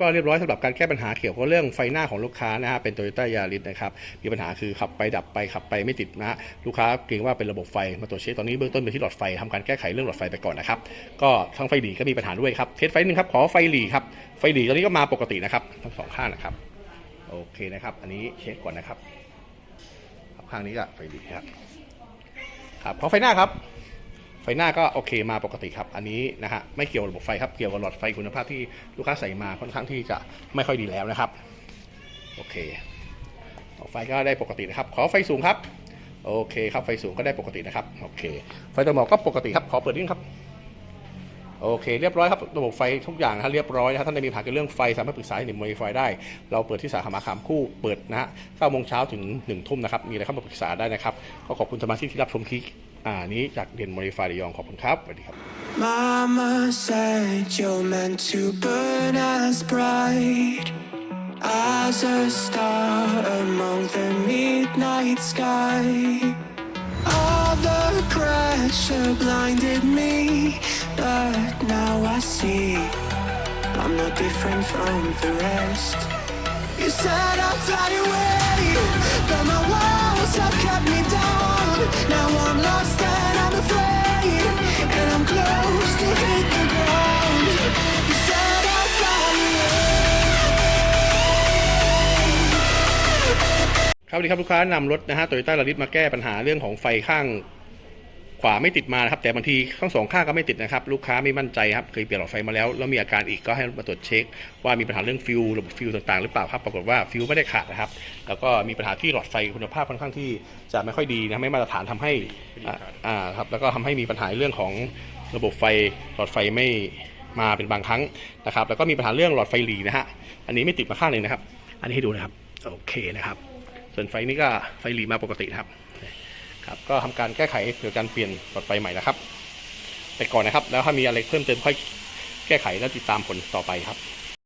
ก็เรียบร้อยสำหรับการแก้ปัญหาเกี่ยวกับเรื่องไฟหน้าของลูกค้านะฮะเป็น Toyota Yaris นะครับมีปัญหาคือขับไปดับไปขับไปไม่ติดนะฮะลูกค้าเกรงว่าเป็นระบบไฟมาตรวจเช็คตอนนี้เบื้องต้นเป็นที่หลอดไฟทำการแก้ไขเรื่องหลอดไฟไปก่อนนะครับก็ทั้งไฟหลีก็มีปัญหาด้วยครับเทสไฟหนึ่งครับขอไฟหลีครับไฟหลีตอนนี้ก็มาปกตินะครับทั้งสองข้างนะครับโอเคนะครับ อันนี้เช็คก่อนนะครับข้างนี้ก็ไฟหลีครับครับขอไฟหน้าครับ ไฟหน้าก็โอเคมาปกติครับ อันนี้นะฮะไม่เกี่ยวกับระบบไฟครับ เกี่ยวกับหลอดไฟคุณภาพที่ลูกค้าใส่มาค่อนข้างที่จะไม่ค่อยดีแล้วนะครับ โอเคไฟก็ได้ปกตินะครับ ขอไฟสูงครับ โอเคครับไฟสูงก็ได้ปกตินะครับ โอเค ไฟตัวหมอกก็ปกติครับ ขอเปิดดิ้งครับ โอเคเรียบร้อยครับระบบไฟทุกอย่างนะเรียบร้อยนะท่านใดมีปัญหาเกี่ยวกับเรื่องไฟสามารถปรึกษาให้หนึ่งโมดิฟได้ เราเปิดที่สาขามาขามคู่เปิดนะฮะ9โมงเช้าถึง1ทุ่มนะครับมีอะไรเข้ามาปรึกษาได้นะครับก็ขอบคุณสมาชิกที่รับชมคลิปอ่านี้จากเด่นโมดิฟายระยองขอบคุณครับสวัสดีครับ Mama said you're meant to burn as bright as a star among the midnight sky. The pressure blinded me, but now I see I'm not different from the rest. You said I'd fly away, but my walls ครับสวัสดีครับลูกค้านำรถนะฮะโตโยต้าลาริสมาแก้ปัญหาเรื่องของไฟข้างขวาไม่ติดมานะครับ แต่บางทีทั้งสองข้างก็ไม่ติดนะครับ ลูกค้าไม่มั่นใจครับเคยเปลี่ยนหลอดไฟมาแล้วแล้วมีอาการอีกก็ให้มาตรวจเช็ค ว่ามีปัญหาเรื่องฟิวระบบฟิวต่างๆ หรือเปล่าครับปรากฏว่าฟิวไม่ได้ขาดนะครับ แล้วก็มีปัญหาที่หลอดไฟคุณภาพค่อนข้างที่จะไม่ค่อยดีนะไม่มาตรฐานทำให้อ่าครับแล้วก็ทำให้มีปัญหาเรื่องของระบบไฟหลอดไฟไม่มาเป็นบางครั้งนะครับ แล้วก็มีปัญหาเรื่องหลอดไฟหลีนะฮะอันนี้ไม่ติดมาข้างหนึ่งนะครับ อันนี้ให้ดูนะครับโอเคนะครับ ส่วนไฟนี้ก็ไฟหลีมาปกติครับครับ ก็ทำการแก้ไขโดยการเปลี่ยนหลอดไฟใหม่นะครับไปก่อนนะครับ แล้วถ้ามีอะไรเพิ่มเติมค่อยแก้ไขแล้วติดตามผลต่อไปครับ